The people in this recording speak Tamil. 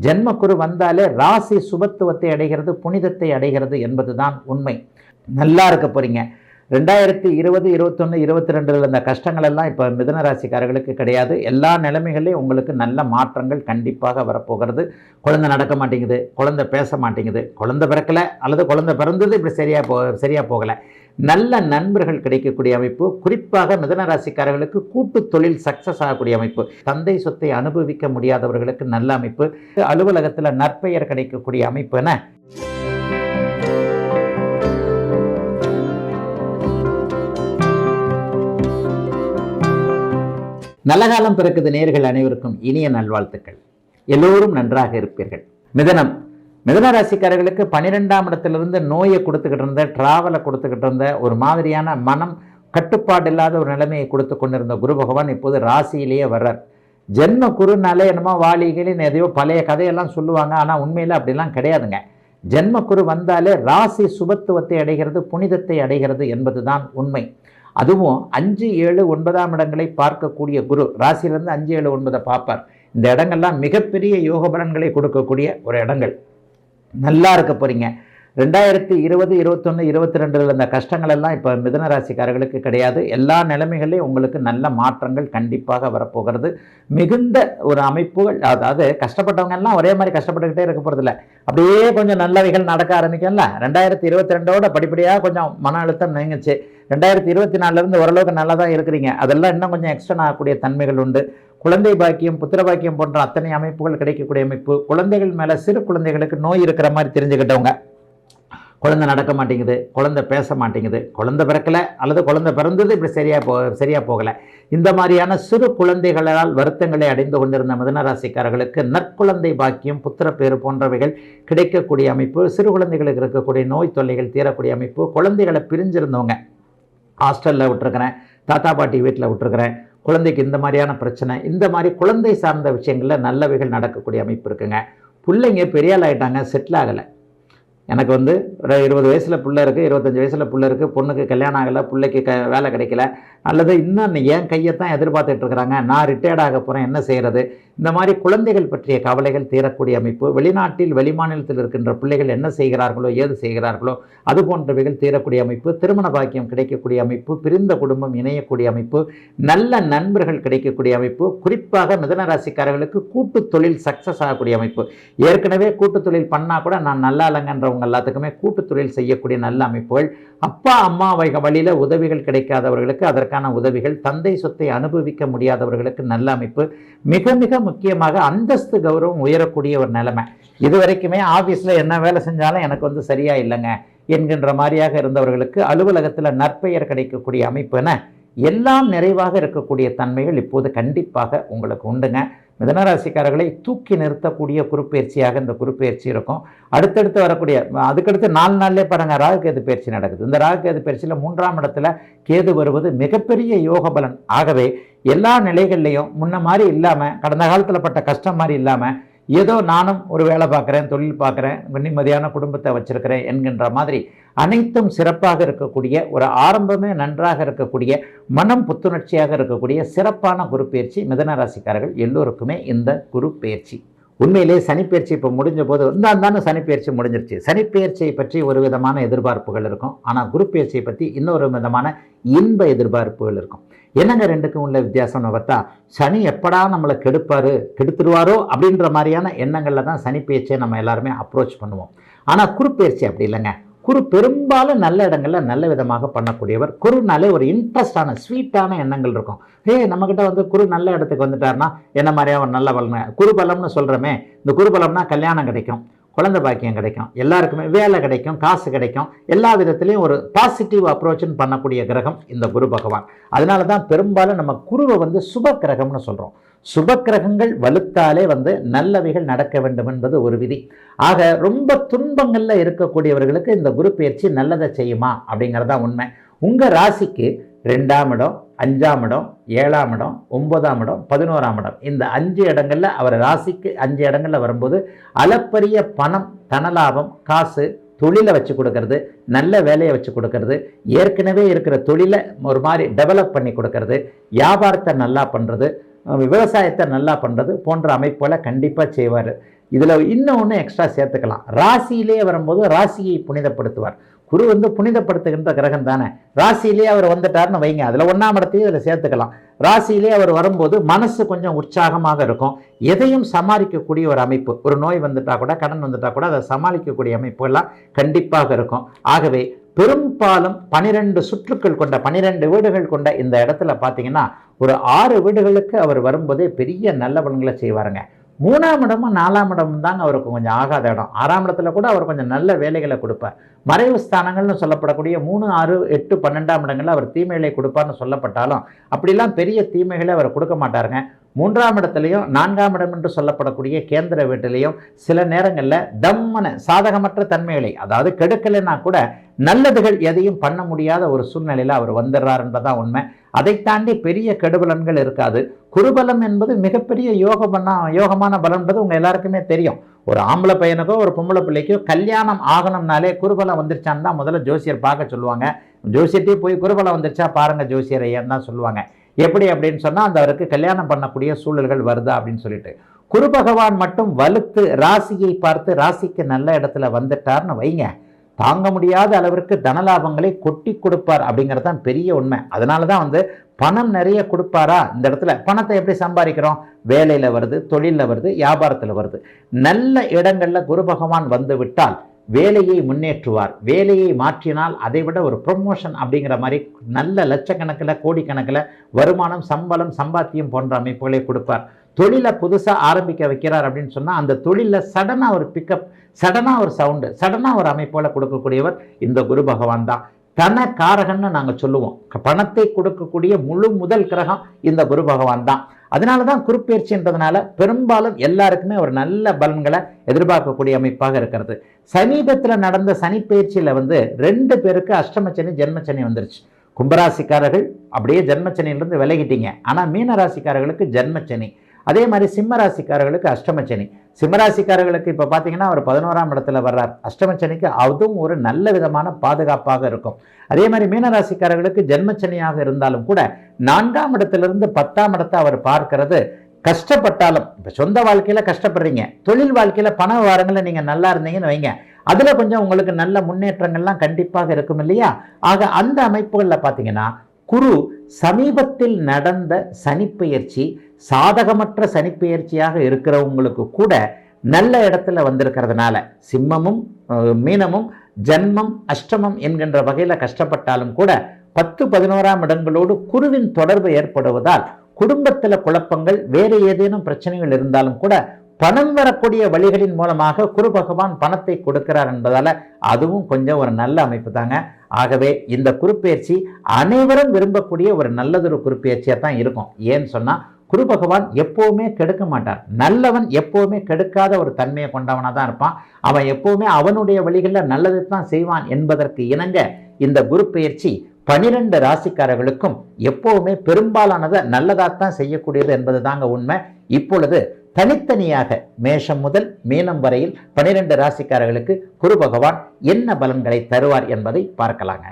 ஜென்மக்குரு வந்தாலே ராசி சுபத்துவத்தை அடைகிறது புனிதத்தை அடைகிறது என்பதுதான் உண்மை. நல்லா இருக்க போறீங்க. ரெண்டாயிரத்தி இருபது இருபத்தொன்று இருபத்தி ரெண்டில் இருந்த கஷ்டங்கள் எல்லாம் இப்போ மிதன ராசிக்காரர்களுக்கு கிடையாது. எல்லா நிலைமைகளையும் உங்களுக்கு நல்ல மாற்றங்கள் கண்டிப்பாக வரப்போகிறது. குழந்தை நடக்க மாட்டேங்குது குழந்தை பேச மாட்டேங்குது. குழந்தை பிறக்கலை அல்லது குழந்தை பிறந்தது இப்படி சரியாக போ சரியாக போகலை. நல்ல நண்பர்கள் கிடைக்கக்கூடிய அமைப்பு குறிப்பாக மிதன ராசிக்காரர்களுக்கு கூட்டு தொழில் சக்சஸ் ஆகக்கூடிய அமைப்பு. தந்தை சொத்தை அனுபவிக்க முடியாதவர்களுக்கு நல்ல அமைப்பு. அலுவலகத்தில் நற்பெயர் கிடைக்கக்கூடிய அமைப்பு என நல்ல காலம் பிறக்குது நேர்கள் அனைவருக்கும் இனிய நல்வாழ்த்துக்கள். எல்லோரும் நன்றாக இருப்பீர்கள். மிதனம். மிதன ராசிக்காரர்களுக்கு பன்னிரெண்டாம் இடத்திலிருந்து நோயை கொடுத்துக்கிட்டு இருந்த டிராவலை கொடுத்துக்கிட்டு இருந்த ஒரு மாதிரியான மனம் கட்டுப்பாடு இல்லாத ஒரு நிலைமையை கொடுத்து கொண்டிருந்த குரு பகவான் இப்போது ராசியிலேயே வர்றார். ஜென்ம குருனாலே என்னமோ வாலிகளின் எதையோ பழைய கதையெல்லாம் சொல்லுவாங்க. ஆனால் உண்மையில் அப்படிலாம் கிடையாதுங்க. ஜென்ம குரு வந்தாலே ராசி சுபத்துவத்தை அடைகிறது புனிதத்தை அடைகிறது என்பதுதான் உண்மை. அதுவும் அஞ்சு ஏழு ஒன்பதாம் இடங்களை பார்க்கக்கூடிய குரு. ராசியிலேருந்து அஞ்சு ஏழு ஒன்பதை பார்ப்பார். இந்த இடங்கள்லாம் மிகப்பெரிய யோக பலன்களை கொடுக்கக்கூடிய ஒரு இடங்கள். நல்லா இருக்க போகிறீங்க ரெண்டாயிரத்தி இருபது இருபத்தொன்று இருபத்தி ரெண்டில் இருந்த கஷ்டங்கள் எல்லாம் இப்போ மிதன ராசிக்காரர்களுக்கு கிடையாது. எல்லா நிலைமைகளையும் உங்களுக்கு நல்ல மாற்றங்கள் கண்டிப்பாக வரப்போகிறது. மிகுந்த ஒரு அமைப்புகள் அதாவது கஷ்டப்பட்டவங்க எல்லாம் ஒரே மாதிரி கஷ்டப்பட்டுக்கிட்டே இருக்க போகிறதில்ல அப்படியே கொஞ்சம் நல்லவைகள் நடக்க ஆரம்பிக்கும்ல. ரெண்டாயிரத்தி இருபத்தி ரெண்டோட படிப்படியாக கொஞ்சம் மன அழுத்தம் நீங்கிச்சு. ரெண்டாயிரத்தி இருபத்தி நாலுலேருந்து ஓரளவுக்கு நல்லா தான் இருக்கிறீங்க. அதெல்லாம் இன்னும் கொஞ்சம் எக்ஸ்டன் ஆகக்கூடிய தன்மைகள் உண்டு. குழந்தை பாக்கியம் புத்திர பாக்கியம் போன்ற அத்தனை அமைப்புகள் கிடைக்கக்கூடிய அமைப்பு. குழந்தைகள் மேலே சிறு குழந்தைகளுக்கு நோய் இருக்கிற மாதிரி தெரிஞ்சுக்கிட்டவங்க. குழந்தை நடக்க மாட்டேங்குது குழந்தை பேச மாட்டேங்குது. குழந்தை பிறக்கலை அல்லது குழந்தை பிறந்தது இப்படி சரியாக போ சரியாக போகலை. இந்த மாதிரியான சிறு குழந்தைகளால் வருத்தங்களை அடைந்து கொண்டிருந்த மிதனராசிக்காரர்களுக்கு நற்குழந்தை பாக்கியம் புத்திர பேறு போன்றவைகள் கிடைக்கக்கூடிய அமைப்பு சிறு குழந்தைகளுக்கு இருக்கக்கூடிய நோய் தொல்லைகள் தீரக்கூடிய அமைப்பு குழந்தைகளை பிரிஞ்சிருந்தவங்க. ஹாஸ்டலில் விட்டுருக்கிறேன் தாத்தா பாட்டி வீட்டில் விட்டுருக்கிறேன் குழந்தைக்கு இந்த மாதிரியான பிரச்சனை இந்த மாதிரி குழந்தை சார்ந்த விஷயங்களில் நல்லவைகள் நடக்கக்கூடிய அமைப்பு இருக்குங்க. பிள்ளைங்க பெரிய ஆகிட்டாங்க செட்டில் ஆகலை. எனக்கு வந்து ஒரு இருபது வயசில் பிள்ளை இருக்குது இருபத்தஞ்சி வயசில் பிள்ளை இருக்குது பொண்ணுக்கு கல்யாணம் ஆகலை பிள்ளைக்கு க வேலை கிடைக்கல. அல்லது இன்னும் என் கையை தான் எதிர்பார்த்துட்ருக்குறாங்க நான் ரிட்டையர்ட் ஆக போகிறேன் என்ன செய்கிறது இந்த மாதிரி குழந்தைகள் பற்றிய கவலைகள் தீரக்கூடிய அமைப்பு வெளிநாட்டில் வெளிமாநிலத்தில் இருக்கின்ற பிள்ளைகள் என்ன செய்கிறார்களோ ஏது செய்கிறார்களோ அது போன்றவைகள் தீரக்கூடிய அமைப்பு திருமண பாக்கியம் கிடைக்கக்கூடிய அமைப்பு பிரிந்த குடும்பம் இணையக்கூடிய அமைப்பு நல்ல நண்பர்கள் கிடைக்கக்கூடிய அமைப்பு குறிப்பாக மிதன ராசிக்காரர்களுக்கு கூட்டு தொழில் சக்ஸஸ் ஆகக்கூடிய அமைப்பு. ஏற்கனவே கூட்டு தொழில் பண்ணால் கூட நான் நல்லா இல்லைங்கன்றவங்க எல்லாத்துக்குமே கூட்டு தொழில் செய்யக்கூடிய நல்ல அமைப்புகள். அப்பா அம்மா வைக வழியில் உதவிகள் கிடைக்காதவர்களுக்கு அதற்கான உதவிகள் தந்தை சொத்தை அனுபவிக்க முடியாதவர்களுக்கு நல்ல அமைப்பு. மிக மிக முக்கியமாக அந்தஸ்து கௌரவம் உயரக்கூடிய ஒரு நிலைமை. இது வரைக்குமே ஆஃபீஸில் என்ன வேலை செஞ்சாலும் எனக்கு வந்து சரியாக இல்லைங்க என்கின்ற மாதிரியாக இருந்தவர்களுக்கு அலுவலகத்தில் நற்பெயர் கிடைக்கக்கூடிய அமைப்புன எல்லாம் நிறைவாக இருக்கக்கூடிய தன்மைகள் இப்போது கண்டிப்பாக உங்களுக்கு உண்டுங்க. மிதனராசிக்காரர்களை தூக்கி நிறுத்தக்கூடிய குறுப்பெயர்ச்சியாக இந்த குறுப்பெயர்ச்சி இருக்கும். அடுத்தடுத்து வரக்கூடிய அதுக்கடுத்து நாலு நாள்லேயே பாருங்கள் ராகு கேது பயிற்சி நடக்குது. இந்த ராகு கேது பயிற்சியில் மூன்றாம் இடத்துல கேது வருவது மிகப்பெரிய யோக பலன் ஆகவே எல்லா நிலைகள்லையும் முன்ன மாதிரி இல்லாமல் கடந்த காலத்தில் பட்ட கஷ்டம் மாதிரி இல்லாமல் ஏதோ நானும் ஒரு வேலை பார்க்குறேன் தொழில் பார்க்குறேன் நிம்மதியான குடும்பத்தை வச்சுருக்கிறேன் என்கின்ற மாதிரி அனைத்தும் சிறப்பாக இருக்கக்கூடிய ஒரு ஆரம்பமே நன்றாக இருக்கக்கூடிய மனம் புத்துணர்ச்சியாக இருக்கக்கூடிய சிறப்பான குரு பயிற்சி மிதன ராசிக்காரர்கள் எல்லோருக்குமே இந்த குரு பயிற்சி. உண்மையிலே சனிப்பெயர்ச்சி இப்போ முடிஞ்ச போது இருந்தால் தானே சனிப்பெயர்ச்சி முடிஞ்சிருச்சு. சனிப்பெயர்ச்சியை பற்றி ஒரு விதமான எதிர்பார்ப்புகள் இருக்கும். ஆனால் குரு பயிற்சியை பற்றி இன்னொரு விதமான இன்ப எதிர்பார்ப்புகள் இருக்கும். என்னங்க ரெண்டுக்கும் உள்ள வித்தியாசம்னு பார்த்தா சனி எப்படா நம்மளை கெடுப்பார் கெடுத்துருவாரோ அப்படின்ற மாதிரியான எண்ணங்களில் தான் சனி பயிற்சியை நம்ம எல்லாருமே அப்ரோச் பண்ணுவோம். ஆனால் குறுப்பெயர்ச்சி அப்படி இல்லைங்க. குரு பெரும்பாலும் நல்ல இடங்களில் நல்ல விதமாக பண்ணக்கூடியவர். குருனாலே ஒரு இன்ட்ரெஸ்டான ஸ்வீட்டான எண்ணங்கள் இருக்கும். ஏ நம்மக்கிட்ட வந்து குரு நல்ல இடத்துக்கு வந்துட்டாருன்னா என்ன மாதிரியா ஒரு நல்ல பலன் குரு பலம்னு சொல்கிறோமே இந்த குரு பலம்னா கல்யாணம் கிடைக்கும். குழந்தை பாக்கியம் கிடைக்கும். எல்லாருக்குமே வேலை கிடைக்கும் காசு கிடைக்கும். எல்லா விதத்துலேயும் ஒரு பாசிட்டிவ் அப்ரோச்சுன்னு பண்ணக்கூடிய கிரகம் இந்த குரு பகவான். அதனால தான் பெரும்பாலும் நம்ம குருவை வந்து சுப கிரகம்னு சொல்கிறோம் சுப கிரகங்கள் வலுத்தாலே வந்து நல்லவைகள் நடக்க வேண்டும் என்பது ஒரு விதி. ஆக ரொம்ப துன்பங்களில் இருக்கக்கூடியவர்களுக்கு இந்த குரு பயிற்சி நல்லதை செய்யுமா அப்படிங்கிறதான் உண்மை. உங்கள் ராசிக்கு ரெண்டாம் இடம் அஞ்சாம் இடம் ஏழாம் இடம் ஒன்பதாம் இடம் பதினோராம் இடம். இந்த அஞ்சு இடங்களில் அவர் ராசிக்கு அஞ்சு இடங்களில் வரும்போது அளப்பரிய பணம் தனலாபம் காசு தொழிலை வச்சு கொடுக்கறது நல்ல வேலையை வச்சு கொடுக்கறது ஏற்கனவே இருக்கிற தொழிலை ஒரு மாதிரி டெவலப் பண்ணி கொடுக்கறது வியாபாரத்தை நல்லா பண்ணுறது விவசாயத்தை நல்லா பண்ணுறது போன்ற அமைப்புகளை கண்டிப்பாக செய்வார். இதில் இன்னொன்று எக்ஸ்ட்ரா சேர்த்துக்கலாம். ராசியிலே வரும்போது ராசியை புனிதப்படுத்துவார். குரு வந்து புனிதப்படுத்துகின்ற கிரகம் தானே? ராசியிலே அவர் வந்துட்டார்னு வைங்க. அதில் ஒன்றாம் இடத்தையும் இதில் சேர்த்துக்கலாம். ராசியிலே அவர் வரும்போது மனசு கொஞ்சம் உற்சாகமாக இருக்கும். எதையும் சமாளிக்கக்கூடிய ஒரு அமைப்பு. ஒரு நோய் வந்துட்டா கூட கடன் வந்துட்டா கூட அதை சமாளிக்கக்கூடிய அமைப்புகள்லாம் கண்டிப்பாக இருக்கும். ஆகவே பெரும்பாலும் பனிரெண்டு சுற்றுக்கள் கொண்ட பனிரெண்டு வீடுகள் கொண்ட இந்த இடத்துல பார்த்தீங்கன்னா ஒரு ஆறு வீடுகளுக்கு அவர் வரும்போதே பெரிய நல்ல பலன்களை செய்வாருங்க. மூணாம் இடமும் நாலாம் இடமும் தாங்க அவருக்கு கொஞ்சம் ஆகாத இடம். ஆறாம் இடத்துல கூட அவர் கொஞ்சம் நல்ல வேலைகளை கொடுப்பார். மறைவு ஸ்தானங்கள்னு சொல்லப்படக்கூடிய மூணு ஆறு எட்டு பன்னெண்டாம் இடங்களில் அவர் தீமைகளை கொடுப்பார்னு சொல்லப்பட்டாலும் அப்படிலாம் பெரிய தீமைகளை அவர் கொடுக்க மாட்டாருங்க. மூன்றாம் இடத்துலையும் நான்காம் இடம் என்று சொல்லப்படக்கூடிய கேந்திர வீட்டிலையும் சில நேரங்களில் தம்மன சாதகமற்ற தன்மைகளை அதாவது கெடுக்கலைன்னா கூட நல்லதுகள் எதையும் பண்ண முடியாத ஒரு சூழ்நிலையில் அவர் வந்துடுறார் உண்மை. அதை தாண்டி பெரிய கெடுபலன்கள் இருக்காது. குருபலம் என்பது மிகப்பெரிய யோக பண்ணா யோகமான பலன்றது உங்கள் எல்லாருக்குமே தெரியும். ஒரு ஆம்பளை பையனுக்கோ ஒரு பொம்பளை பிள்ளைக்கோ கல்யாணம் ஆகணும்னாலே குருபலம் வந்துருச்சான்னு தான் முதல்ல ஜோசியர் பார்க்க சொல்லுவாங்க. ஜோசியர்ட்டே போய் குருபலம் வந்துருச்சா பாருங்கள் ஜோசியர் ஐயான்னு தான் சொல்லுவாங்க. எப்படி அப்படின்னு சொன்னால் அந்த அவருக்கு கல்யாணம் பண்ணக்கூடிய சூழல்கள் வருதா அப்படின்னு சொல்லிட்டு. குரு பகவான் மட்டும் வலுத்து ராசியை பார்த்து ராசிக்கு நல்ல இடத்துல வந்துட்டார்னு வைங்க. தாங்க முடியாத அளவிற்கு தனலாபங்களை கொட்டி கொடுப்பார் அப்படிங்கிறது தான் பெரிய உண்மை. அதனால தான் வந்து பணம் நிறைய கொடுப்பாரா? இந்த இடத்துல பணத்தை எப்படி சம்பாதிக்கிறோம்? வேலையில் வருது தொழிலில் வருது வியாபாரத்தில் வருது. நல்ல இடங்களில் குரு பகவான் வந்து விட்டால் வேலையை முன்னேற்றுவார். வேலையை மாற்றினால் அதை விட ஒரு ப்ரொமோஷன் அப்படிங்கிற மாதிரி நல்ல லட்சக்கணக்கில் கோடிக்கணக்கில் வருமானம் சம்பளம் சம்பாத்தியம் போன்ற அமைப்புகளை கொடுப்பார். தொழிலை புதுசாக ஆரம்பிக்க வைக்கிறார் அப்படின்னு சொன்னால் அந்த தொழிலில் சடனாக ஒரு பிக்கப் சடனாக ஒரு சவுண்டு சடனாக ஒரு அமைப்போல கொடுக்கக்கூடியவர் இந்த குரு பகவான் தான். தன காரகன்னு நாங்கள் சொல்லுவோம். பணத்தை கொடுக்கக்கூடிய முழு முதல் கிரகம் இந்த குரு பகவான் தான். அதனால தான் குருப்பெயர்ச்சின்றதுனால பெரும்பாலும் எல்லாருக்குமே ஒரு நல்ல பலன்களை எதிர்பார்க்கக்கூடிய அமைப்பாக இருக்கிறது. சமீபத்தில் நடந்த சனிப்பெயர்ச்சியில் வந்து ரெண்டு பேருக்கு அஷ்டமச்சனி ஜென்மச்சனி வந்துருச்சு. கும்பராசிக்காரர்கள் அப்படியே ஜென்மச்சனியிலிருந்து விலகிட்டீங்க. ஆனால் மீனராசிக்காரர்களுக்கு ஜென்மச்சனி அதே மாதிரி சிம்மராசிக்காரர்களுக்கு அஷ்டமச்சனி சிம்மராசிக்காரர்களுக்கு இப்போ பார்த்தீங்கன்னா அவர் பதினோராம் இடத்துல வர்றார். அஷ்டமச்சனிக்கு அதுவும் ஒரு நல்ல விதமான பாதுகாப்பாக இருக்கும். அதே மாதிரி மீனராசிக்காரர்களுக்கு ஜென்மச்சனியாக இருந்தாலும் கூட நான்காம் இடத்திலிருந்து பத்தாம் இடத்தை அவர் பார்க்கிறது கஷ்டப்பட்டாலும் இப்போ சொந்த வாழ்க்கையில் கஷ்டப்படுறீங்க. தொழில் வாழ்க்கையில் பண விவகாரங்களில் நீங்கள் நல்லா இருந்தீங்கன்னு வைங்க. அதில் கொஞ்சம் உங்களுக்கு நல்ல முன்னேற்றங்கள்லாம் கண்டிப்பாக இருக்கும் இல்லையா? ஆக அந்த அமைப்புகளில் பார்த்தீங்கன்னா குரு சமீபத்தில் நடந்த சனிப்பெயர்ச்சி சாதகமற்ற சனிப்பெயர்ச்சியாக இருக்கிறவங்களுக்கு கூட நல்ல இடத்துல வந்திருக்கிறதுனால சிம்மமும் மீனமும் ஜன்மம் அஷ்டமம் என்கின்ற வகையில் கஷ்டப்பட்டாலும் கூட பத்து பதினோராம் இடங்களோடு குருவின் தொடர்பு ஏற்படுவதால் குடும்பத்தில் குழப்பங்கள் வேறு ஏதேனும் பிரச்சனைகள் இருந்தாலும் கூட பணம் வரக்கூடிய வழிகளின் மூலமாக குரு பகவான் பணத்தை கொடுக்கிறார் என்பதால் அதுவும் கொஞ்சம் ஒரு நல்ல அமைப்பு தாங்க. ஆகவே இந்த குறுப்பெயர்ச்சி அனைவரும் விரும்பக்கூடிய ஒரு நல்லதொரு குறுப்பெயர்ச்சியாக தான் இருக்கும். ஏன்னு சொன்னால் குரு பகவான் எப்போவுமே கெடுக்க மாட்டார். நல்லவன் எப்போவுமே கெடுக்காத ஒரு தன்மையை கொண்டவனாக தான் இருப்பான். அவன் எப்போவுமே அவனுடைய வழிகளில் நல்லதை தான் செய்வான் என்பதற்கு இணங்க இந்த குரு பெயர்ச்சி பனிரெண்டு ராசிக்காரர்களுக்கும் எப்போவுமே பெரும்பாலானதை நல்லதாகத்தான் செய்யக்கூடியது என்பது தாங்க உண்மை. இப்பொழுது தனித்தனியாக மேஷம் முதல் மீனம் வரையில் பனிரெண்டு ராசிக்காரர்களுக்கு குரு பகவான் என்ன பலன்களை தருவார் என்பதை பார்க்கலாங்க.